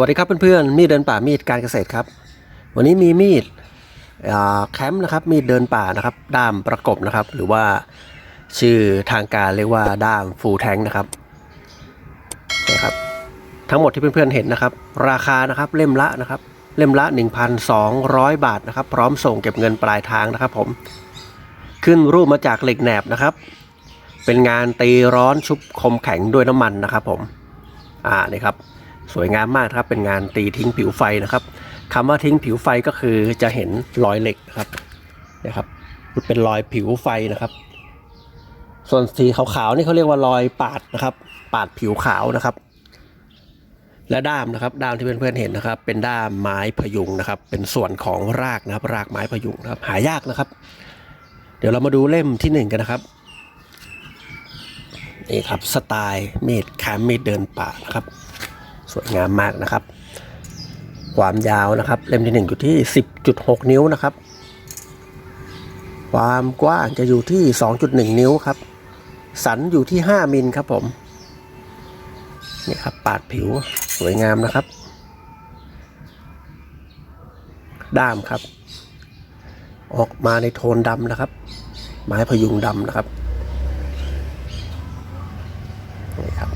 วัสดีครับเพื่อนๆมีดเดินป่ามีดการเกษตรครับ วันนี้มีมีดแคมป์นะครับมีดเดินป่านะครับด้ามประกบนะครับ หรือว่าชื่อทางการเรียกว่าด้ามฟูแทงนะครับนะครับ ทั้งหมดที่เพื่อนๆเห็นนะครับ ราคานะครับเล่มละนะครับ เล่มละ 1,200 บาทนะครับ พร้อมส่งเก็บเงินปลายทางนะครับ ผมขึ้นรูปมาจากเหล็กแหนบนะครับ เป็นงานตีร้อนชุบคมแข็งด้วยน้ำมันนะครับ ผมอ่านี่ครับ สวยงามมากครับเป็นงานตีทิ้งผิวไฟนะครับคำว่าทิ้งผิวไฟก็คือจะเห็นรอยเหล็กนะครับนะครับเป็นรอยผิวไฟนะครับ ส่วนสีขาวๆนี่เขาเรียกว่ารอยปาดนะครับ ปาดผิวขาวนะครับ และด้ามนะครับ ด้ามที่เพื่อนๆเห็นนะครับ เป็นด้ามไม้พยุงนะครับ เป็นส่วนของรากนะครับ รากไม้พยุงนะครับ หายากนะครับ เดี๋ยวเรามาดูเล่มที่หนึ่งกันนะครับนี่ครับสไตล์มีดแคมมีดเดินป่านะครับ วยงามมากนะครับ ความยาวนะครับ เล่มที่หนึ่งอยู่ที่ 10.6 นิ้วนะครับ ความกว้างจะอยู่ที่ 2.1 นิ้วครับ สันอยู่ที่ 5 มิลครับผมนี่ครับปาดผิวสวยงามนะครับ ด้ามครับ ออกมาในโทนดำนะครับ ไม้พยุงดำนะครับนี่ครับ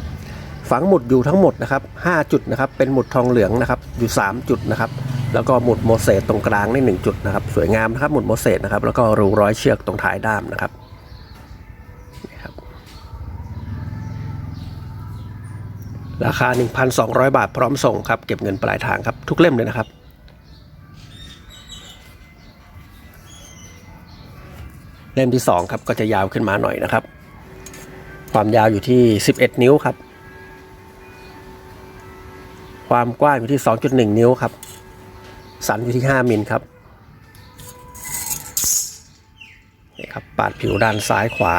ฝังหมุดอยู่ทั้งหมดนะครับ5จุดนะครับ เป็นหมุดทองเหลืองนะครับอยู่ 3 จุดนะครับ แล้วก็หมุดโมเสสตรงกลางนี่1จุดนะครับ สวยงามนะครับหมุดโมเสสนะครับ แล้วก็รูร้อยเชือกตรงท้ายด้ามนะครับนี่ครับราคา 1,200 บาทพร้อมส่งครับ เก็บเงินปลายทางครับ ทุกเล่มเลยนะครับ เล่มที่ 2 ครับ ก็จะยาวขึ้นมาหน่อยนะครับ ความยาวอยู่ที่ 11 นิ้วครับ ความกว้างอยู่ที่ 2.1 นิ้วครับ สันอยู่ที่ 5มิลครับนี่ครับปาดผิวด้านซ้ายขวา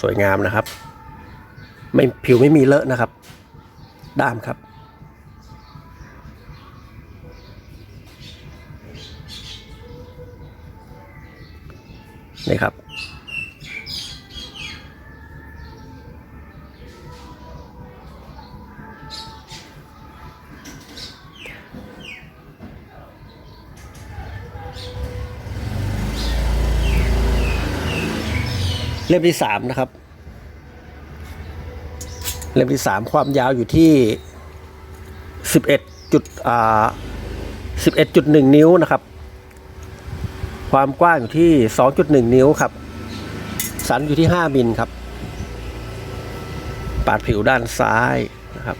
สวยงามนะครับ ไม่ผิวไม่มีเลอะนะครับ ด้ามครับ นี่ครับ เล่มที่สามนะครับ เล่มที่สามความยาวอยู่ที่สิบเอ็ดจุดอ่าสิบเอ็ดจุดหนึ่งนิ้วนะครับ ความกว้างอยู่ที่สองจุดหนึ่งนิ้วครับ สันอยู่ที่ห้ามิลครับ ปาดผิวด้านซ้ายนะครับ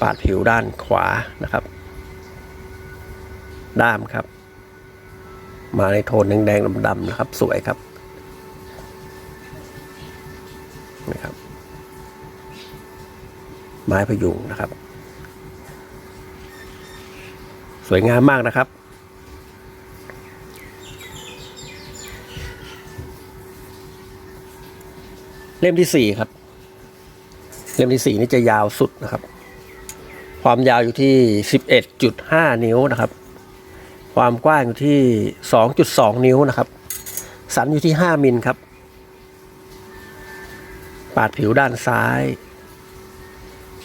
ปาดผิวด้านขวานะครับ ด้ามครับ มาในโทนแดงๆดำๆนะครับ สวยครับ นะครับ ไม้พยุงนะครับ สวยงามมากนะครับ เล่มที่สี่ครับ เล่มที่สี่นี่จะยาวสุดนะครับ ความยาวอยู่ที่สิบเอ็ดจุดห้านิ้วนะครับ ความกว้างอยู่ที่สองจุดสองนิ้วนะครับ สันอยู่ที่ห้ามิลครับ ปาดผิวด้านซ้าย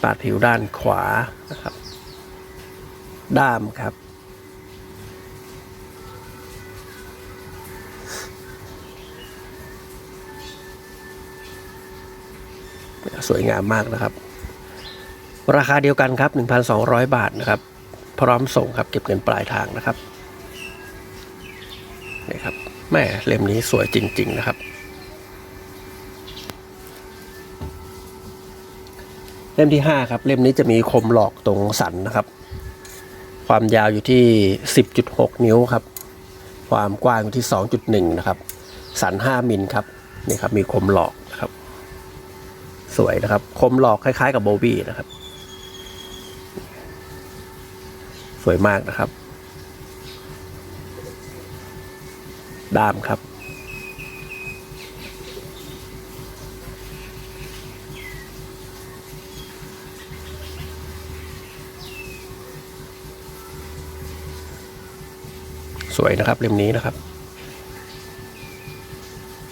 ปาดผิวด้านขวานะครับ ด้ามครับ สวยงามมากนะครับ ราคาเดียวกันครับ 1,200 บาทนะครับ พร้อมส่งครับเก็บเงินปลายทางนะครับนี่ครับแม่เล่มนี้สวยจริง ๆ นะครับ เล่มที่ 5 ครับ เล่มนี้จะมีคมหลอกตรงสันนะครับ ความยาวอยู่ที่ 10.6 นิ้วครับ ความกว้างอยู่ที่ 2.1 นะครับ สัน 5 มิลครับนี่ครับมีคมหลอกนะครับ สวยนะครับ คมหลอกคล้ายๆ กับโบบี้นะครับ สวยมากนะครับ ด้ามครับ สวยนะครับเล่มนี้นะครับ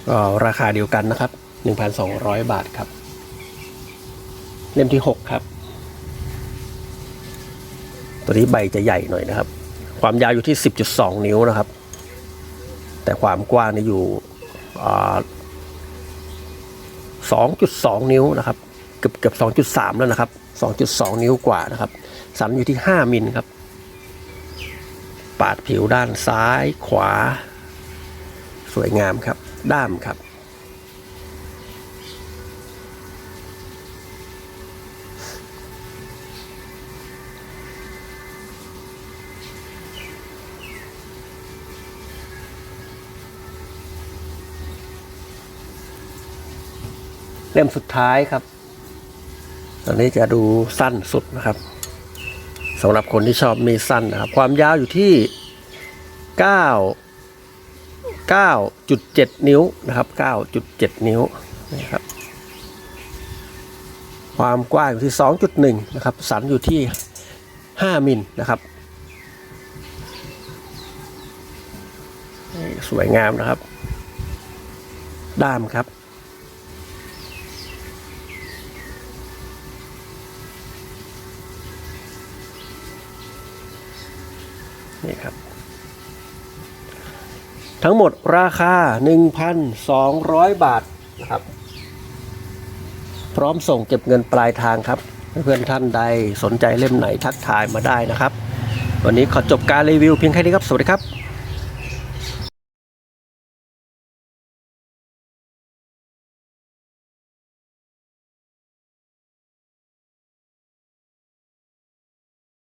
ก็ราคาเดียวกันนะครับ 1,200 บาทครับ เล่มที่ 6 ครับ ตัวนี้ใบจะใหญ่หน่อยนะครับ ความยาวอยู่ที่ 10.2 นิ้วนะครับ แต่ความกว้างนี่อยู่อ่า2.2 นิ้วนะครับ เกือบเกือบ2.3 แล้วนะครับ 2.2 นิ้วกว่านะครับ สันอยู่ที่ 5 มิลครับ ปาดผิวด้านซ้ายขวา สวยงามครับ ด้ามครับ เล่มสุดท้ายครับ ตอนนี้จะดูสั้นสุดนะครับ สำหรับคนที่ชอบมีสั้นนะครับ ความยาวอยู่ที่ 9 9.7 นิ้วนะครับ 9.7 นิ้วนะครับความกว้างอยู่ที่ 2.1 นะครับ สันอยู่ที่ 5 มิลนะครับนี่สวยงามนะครับ ด้ามครับ นี่ครับ ทั้งหมดราคา 1,200 บาทนะครับ พร้อมส่งเก็บเงินปลายทางครับ เพื่อนท่านใดสนใจเล่มไหนทักทายมาได้นะครับ วันนี้ขอจบการรีวิวเพียงแค่นี้ครับ สวัสดีครับ